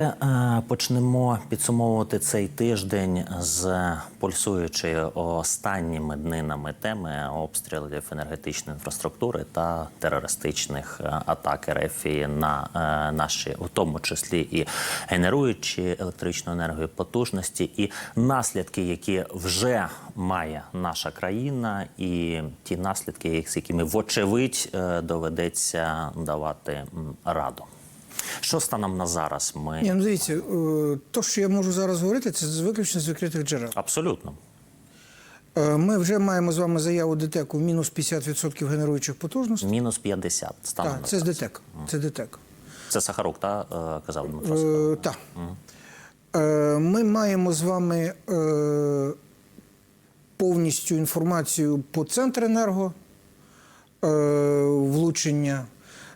Е, Почнемо підсумовувати цей тиждень з пульсуючої останніми днинами теми обстрілів енергетичної інфраструктури та терористичних е, атак РФ на е, наші, у тому числі і генеруючі електричну енергію потужності, і наслідки, які вже має наша країна, і ті наслідки, з якими вочевидь доведеться давати раду. Що станом на зараз? Ми Ні, ну дивіться, е, то, що я можу зараз говорити, це виключно з відкритих джерел. абсолютно Е, Ми вже маємо з вами заяву ДТЕКу мінус 50% генеруючих потужностей. мінус 50 станом Так, на це з. ДТЕК. Це ДТЕК. Це Сахарук, та е, казав Дмитро. Сахарук. Так. Ми маємо з вами повністю інформацію по Центренерго, влучення.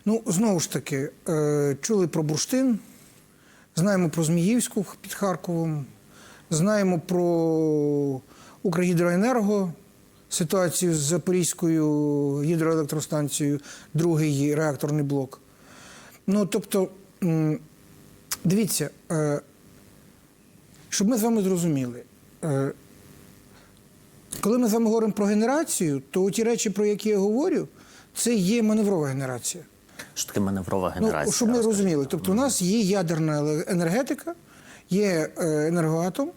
Ну, знову ж таки, е, чули про бурштин, знаємо про Зміївську під Харковом, знаємо про Укргідроенерго, ситуацію з Запорізькою гідроелектростанцією, другий реакторний блок. Ну, тобто, дивіться, е, щоб ми з вами зрозуміли, е, коли ми з вами говоримо про генерацію, то ті речі, про які я говорю, це є маневрова генерація. Що таке маневрова генерація? Ну, щоб ми Розкажіть. розуміли, тобто у нас є ядерна енергетика, є е, енергоатом,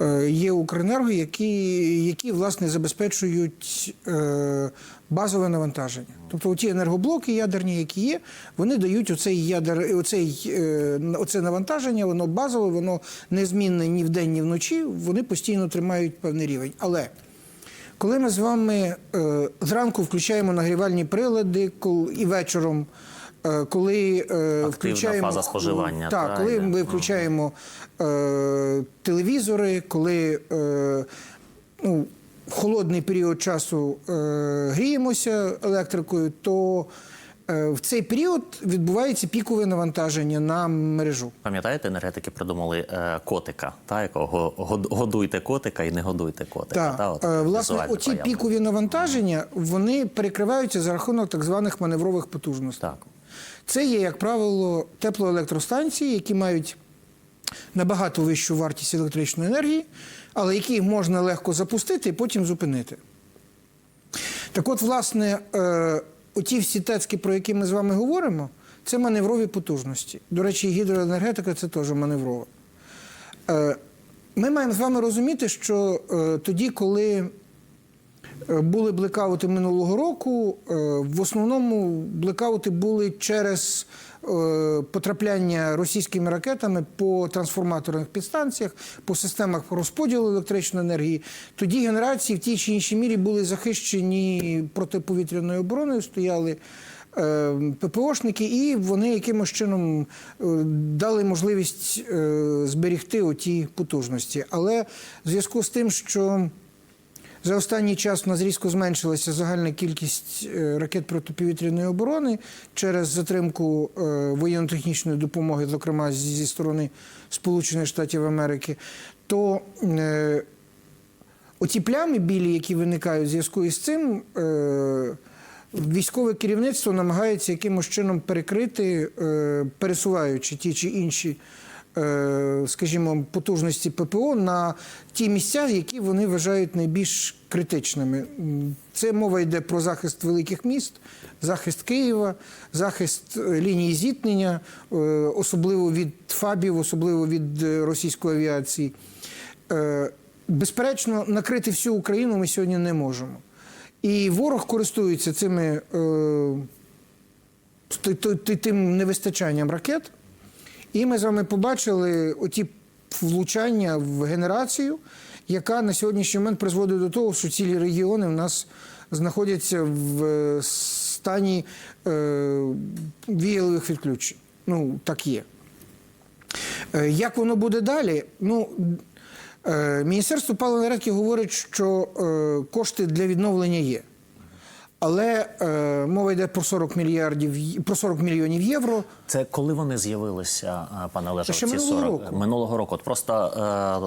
е, є Укренерго, які, які власне забезпечують е, базове навантаження. Тобто ті енергоблоки ядерні, які є, вони дають оцей ядер, оцей, е, оце навантаження, воно базове, воно незмінне ні вдень, ні вночі, вони постійно тримають певний рівень. Але коли ми з вами е, зранку включаємо нагрівальні прилади і вечором, е, коли е, включаємо фаза споживання, так, та, коли йде. ми включаємо е, телевізори, коли е, ну, в холодний період часу е, гріємося електрикою, то в цей період відбувається пікове навантаження на мережу. Пам'ятаєте, енергетики придумали е, котика, та якого годуйте котика і не годуйте котика. Так, та, от е, власне, оці проявлено. пікові навантаження вони перекриваються за рахунок так званих маневрових потужностей. Так. Це є, як правило, теплоелектростанції, які мають набагато вищу вартість електричної енергії, але які можна легко запустити і потім зупинити. Так от, власне, е, оті всі тецки, про які ми з вами говоримо, це маневрові потужності. До речі, гідроенергетика це теж маневрова. Е, Ми маємо з вами розуміти, що е, тоді, коли були блекаути минулого року, е, в основному блекаути були через е, потрапляння російськими ракетами по трансформаторних підстанціях, по системах розподілу електричної енергії. Тоді генерації в тій чи іншій мірі були захищені протиповітряною обороною, стояли. е, ППОшники, і вони якимось чином е, дали можливість е, зберігти оті потужності. Але в зв'язку з тим, що за останній час у нас різко зменшилася загальна кількість е, ракет протиповітряної оборони через затримку е, воєнно-технічної допомоги, зокрема зі сторони Сполучених Штатів Америки, то е, оці плями білі, які виникають в зв'язку із цим, військове керівництво намагається якимось чином перекрити, пересуваючи ті чи інші. Е, Скажімо, потужності ППО на ті місця, які вони вважають найбільш критичними. Це мова йде про захист великих міст, захист Києва, захист е, лінії зіткнення, е, особливо від ФАБів, особливо від російської авіації. Безперечно, накрити всю Україну ми сьогодні не можемо. І ворог користується цими тим невистачанням ракет. І ми з вами побачили оті влучання в генерацію, яка на сьогоднішній момент призводить до того, що цілі регіони в нас знаходяться в е, стані е, віялових відключень. Ну, так є. Е, Як воно буде далі? Ну, е, Міністерство паливної енергетики говорить, що е, кошти для відновлення є. Але е, мова йде про 40 мільярдів про 40 мільйонів євро. Це коли вони з'явилися, е, пане Олеже? Ці минулого 40? року. минулого року. От просто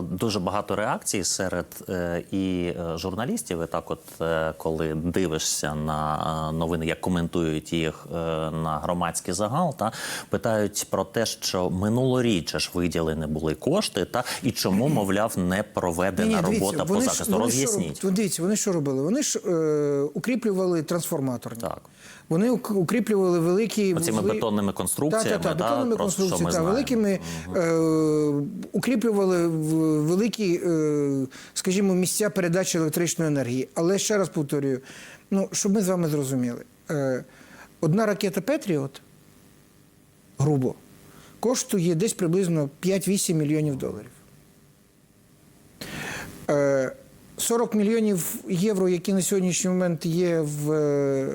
е, дуже багато реакцій серед е, і е, журналістів. І так, от е, коли дивишся на е, новини, як коментують їх е, на громадський загал, та питають про те, що минулоріч ж виділені були кошти, та і чому, мовляв, не проведена робота по вони ж- захисту. Роз'ясніть. Дивіться, вони що робили? Вони ж е, укріплювали трансформаторні. Так. Вони укріплювали великі Оцими вузли- бетонними конструкціями, Так, так, та, бетонними просто, конструкціями, ми та, великими е, укріплювали великі, е, скажімо, місця передачі електричної енергії. Але ще раз повторюю, ну, щоб ми з вами зрозуміли, е, одна ракета Петріот, грубо, коштує десь приблизно 5-8 мільйонів доларів. Е, 40 мільйонів євро, які на сьогоднішній момент є в е,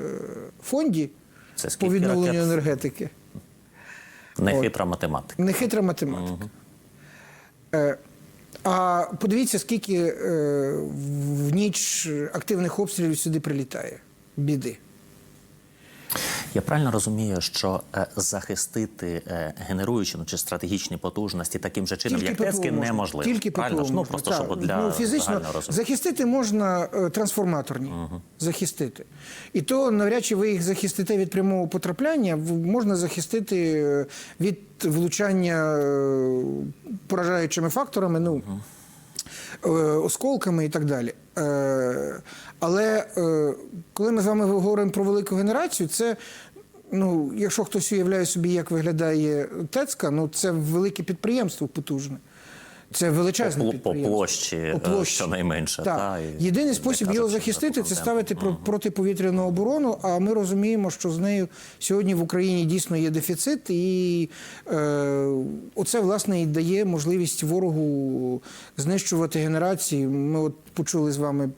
фонді Це по відновленню ракет? енергетики. Нехитра математика. Нехитра математика. Е, а подивіться, скільки е, в ніч активних обстрілів сюди прилітає. Біди. Я правильно розумію, що е, захистити е, генеруючі ну, чи стратегічні потужності таким же чином, як ППО Тески, неможливо. Тільки правильно ж? Ну просто так. щоб для ну, фізично захистити можна е, трансформаторні захистити. І то навряд чи ви їх захистите від прямого потрапляння, можна захистити від влучання е, поражаючими факторами. Ну, е, осколками і так далі. Але коли ми з вами говоримо про велику генерацію, це. Ну, якщо хтось уявляє собі, як виглядає ТЕЦКа, ну це велике підприємство потужне. Це величезне По- по площі, е, щонайменше, Так. та, і Єдиний спосіб його захистити це ставити про протиповітряну оборону. А ми розуміємо, що з нею сьогодні в Україні дійсно є дефіцит, і е, оце власне і дає можливість ворогу знищувати генерації. Ми от почули з вами.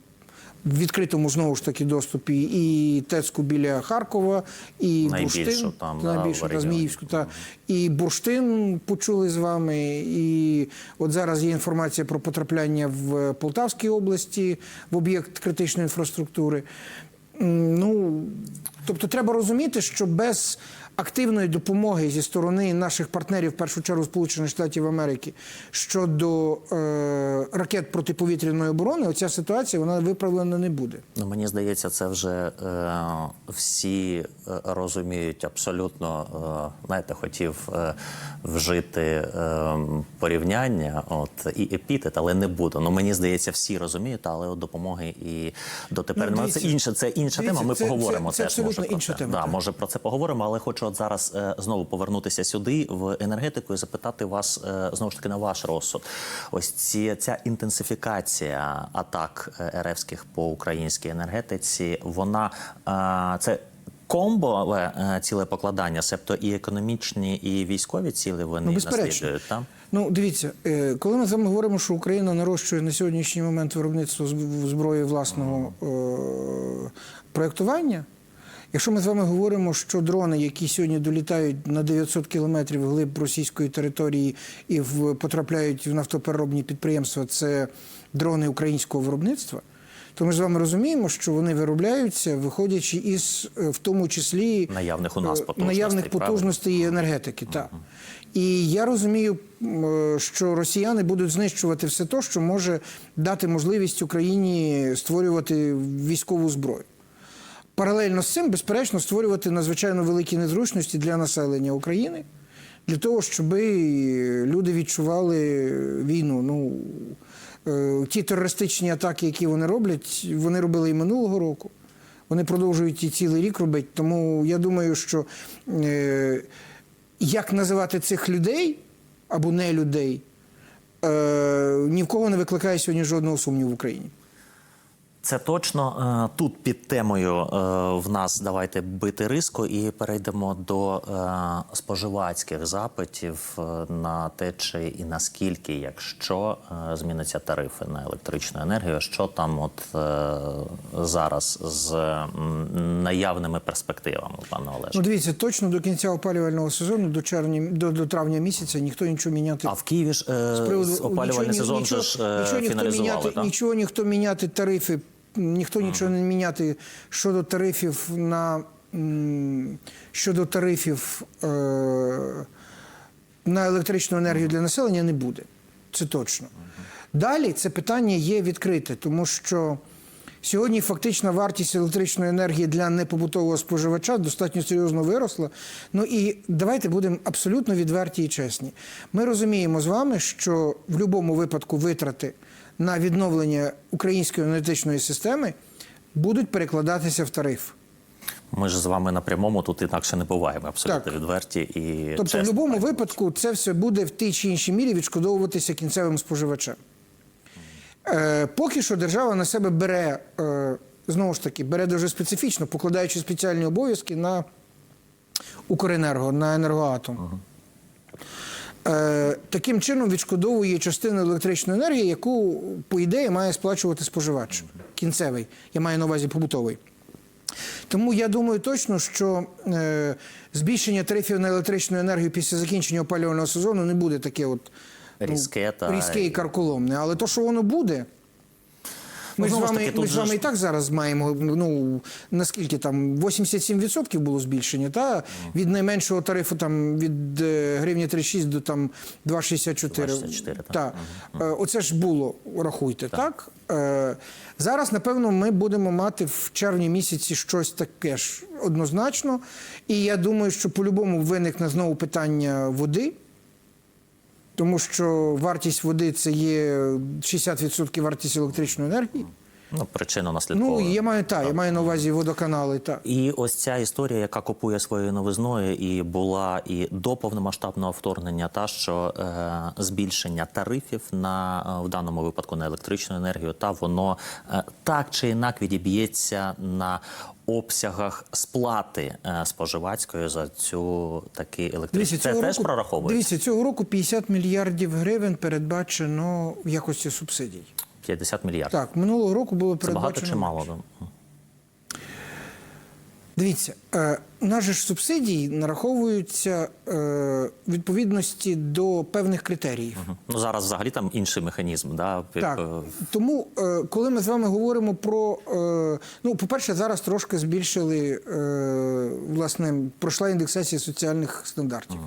В відкритому знову ж таки доступі і Тецьку біля Харкова, і Найбільшу Бурштин, там, найбільшу, та. Зміївську, та, і Бурштин почули з вами. І от зараз є інформація про потрапляння в Полтавській області в об'єкт критичної інфраструктури. Ну, тобто треба розуміти, що без активної допомоги зі сторони наших партнерів, в першу чергу Сполучених Штатів Америки, щодо е, ракет протиповітряної оборони, оця ситуація вона виправлена не буде. Ну, мені здається, це вже е, всі е, розуміють абсолютно. Е, знаєте, хотів е, вжити е, порівняння, от і епітет, але не буду. Ну мені здається, всі розуміють, але от допомоги і дотепер Ну, немає. Це інша, це інша дивіться, тема. Ми це- це- поговоримо це теж. може, абсолютно про це. тема, Да, може про це поговоримо, але хочу от зараз е, знову повернутися сюди в енергетику і запитати вас е, знову ж таки на ваш розсуд. Ось ці ця інтенсифікація атак е, РФських по українській енергетиці, вона е, це. Комбове ціле покладання, себто і економічні, і військові цілі вони Ну, наслідують. Там Ну, дивіться, коли ми з вами говоримо, що Україна нарощує на сьогоднішній момент виробництво зброї власного е, проєктування. Якщо ми з вами говоримо, що дрони, які сьогодні долітають на 900 кілометрів глиб російської території і в, потрапляють в нафтопереробні підприємства, це дрони українського виробництва, то ми з вами розуміємо, що вони виробляються, виходячи із, е, в тому числі Наявних у нас е, потужностей, наявних потужностей і енергетики. Так. І я розумію, е, що росіяни будуть знищувати все те, що може дати можливість Україні створювати військову зброю. Паралельно з цим, безперечно, створювати надзвичайно великі незручності для населення України, для того, щоб люди відчували війну. Ну, е, ті терористичні атаки, які вони роблять, вони робили і минулого року. Вони продовжують і цілий рік робити. Тому я думаю, що е, як називати цих людей або не людей, е, ні в кого не викликає сьогодні жодного сумніву в Україні. Це точно Е, тут під темою е, в нас давайте бити риску і перейдемо до е, споживацьких запитів на те, чи і наскільки, якщо зміняться тарифи на електричну енергію, що там от зараз з наявними перспективами, пане Олеже? Ну, дивіться, точно до кінця опалювального сезону, до червня, до, до травня місяця, ніхто нічого міняти А в Києві ж з приводу опалювальний нічого, сезон нічого, ж нічого, ніхто міняти, так? нічого ніхто міняти тарифи ніхто нічого не міняти щодо тарифів на щодо тарифів е, на електричну енергію для населення не буде. Це точно. Далі це питання є відкрите, тому що сьогодні фактична вартість електричної енергії для непобутового споживача достатньо серйозно виросла. Ну і давайте будемо абсолютно відверті і чесні. Ми розуміємо з вами, що в будь-якому випадку витрати на відновлення української енергетичної системи будуть перекладатися в тариф. Ми ж з вами на прямому тут інакше не буваємо, абсолютно Так. відверті і Тобто, в будь-якому випадку це все буде в тій чи іншій мірі відшкодовуватися кінцевим споживачам. Е, поки що держава на себе бере, е, знову ж таки, бере дуже специфічно, покладаючи спеціальні обов'язки на Укренерго, на енергоатом. Е, таким чином відшкодовує частину електричної енергії, яку, по ідеї, має сплачувати споживач. Кінцевий. Я маю на увазі побутовий. Тому я думаю точно, що е, збільшення тарифів на електричну енергію після закінчення опалювального сезону не буде таке от Різке та- і карколомне. Але то, що воно буде. Ми, Ну, з вами, таки, ми з вами і так зараз маємо ну наскільки там 87% було збільшення, та від найменшого тарифу там від е, гривні 36 до там 2,64. 2,64, так. Та. Е, Оце ж було, рахуйте, так? Е, Зараз, напевно, ми будемо мати в червні місяці щось таке ж однозначно. І я думаю, що по-любому виникне знову питання води. Тому що вартість води це є 60% вартість електричної енергії. Ну, причину наслідково. Ну, я маю та, я маю на увазі водоканали. Та. І ось ця історія, яка купує своєю новизною, і була і до повномасштабного вторгнення, та що е, збільшення тарифів на е, в даному випадку на електричну енергію, та воно е, так чи інак відіб'ється на обсягах сплати е, споживацької за цю такі електричну. Це теж прораховується? дивіться, цього року 50 мільярдів гривень передбачено в якості субсидій. 50 мільярдів. Так, минулого року було Це передбачено. багато чи мало? Дивіться, е, у нас же ж субсидії нараховуються е, відповідності до певних критеріїв. Ну зараз взагалі там інший механізм. Да? Так, Е, тому е, коли ми з вами говоримо про е, ну, по-перше, зараз трошки збільшили е, власне, пройшла індексація соціальних стандартів,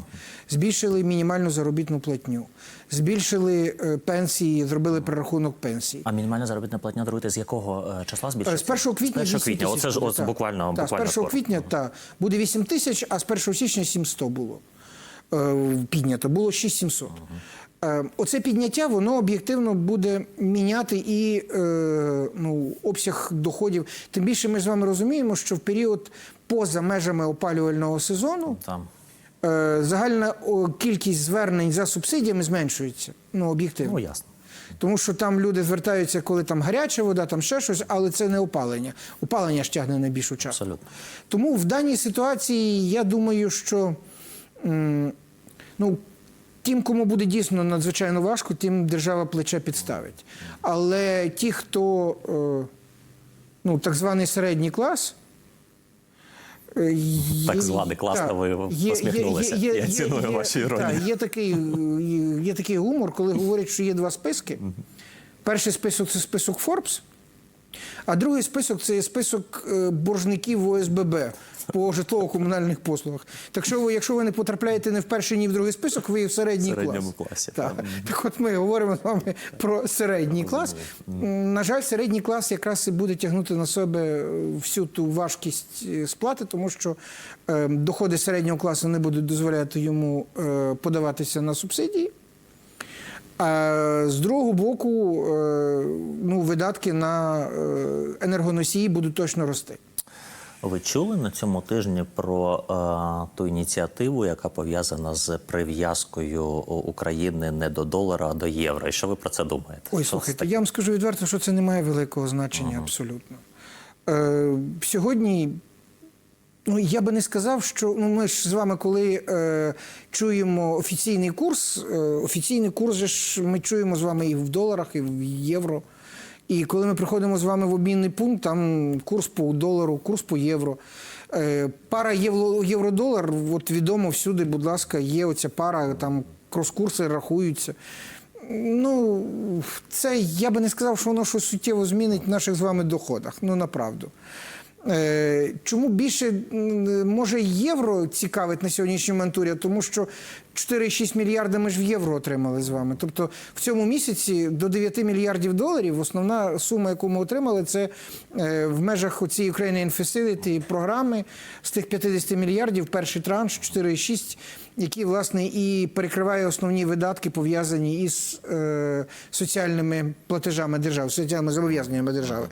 збільшили мінімальну заробітну платню, збільшили е, пенсії, зробили перерахунок пенсій. А мінімальна заробітна платня даруєте з якого е, числа збільшується? З 1 квітня, З 1 квітня. Оце ж буквально, буквально з 1 квітня та, буде 8 тисяч, а з 1 січня 700 було е, піднято. Було 6700. Е, Оце підняття воно об'єктивно буде міняти і е, ну, обсяг доходів. Тим більше ми з вами розуміємо, що в період поза межами опалювального сезону Там. загальна кількість звернень за субсидіями зменшується. Ну, об'єктивно. Ну ясно. Тому що там люди звертаються, коли там гаряча вода, там ще щось, але це не опалення. Опалення ж тягне найбільшу часу. Абсолютно. Тому в даній ситуації я думаю, що ну, тим, кому буде дійсно надзвичайно важко, тим держава плече підставить. Але ті, хто е, ну, так званий середній клас. Е, Так з клас, так, ви посміхнулися. є- є- Я ціную є- вашу іронію. так, Є такий, є, є такий гумор, коли говорять, що є два списки. Перший список це список Форбс, а другий список це список е, боржників ОСББ по житлово-комунальних послугах. Так що ви, якщо ви не потрапляєте не в перший, ні в другий список, ви в середній В середньому клас. класі, Так. так. от ми говоримо з вами про середній клас. На жаль, середній клас якраз і буде тягнути на себе е, всю ту важкість е, сплати, тому що е, доходи середнього класу не будуть дозволяти йому подаватися на субсидії. А з другого боку, ну, видатки на енергоносії будуть точно рости. Ви чули на цьому тижні про е, ту ініціативу, яка пов'язана з прив'язкою України не до долара, а до євро? І що ви про це думаєте? Ой, слухайте, я вам скажу відверто, що це не має великого значення абсолютно. Е, сьогодні, ну я би не сказав, що ну, ми ж з вами, коли е, чуємо офіційний курс, е, офіційний курс же ж ми чуємо з вами і в доларах, і в євро. І коли ми приходимо з вами в обмінний пункт, там курс по долару, курс по євро. Е, пара євро, євро-долар, от відомо всюди, будь ласка, є оця пара, там крос-курси рахуються. Ну, це я би не сказав, що воно щось суттєво змінить в наших з вами доходах. Ну, направду. Е, Чому більше може євро цікавить на сьогоднішній момент Тому що 4,6 мільярда ми ж в євро отримали з вами. Тобто в цьому місяці до 9 мільярдів доларів основна сума, яку ми отримали, це е, в межах цієї Ukraine Facility програми з тих 50 мільярдів перший транш 4,6, який власне і перекриває основні видатки, пов'язані із е, соціальними платежами держави, соціальними зобов'язаннями держави.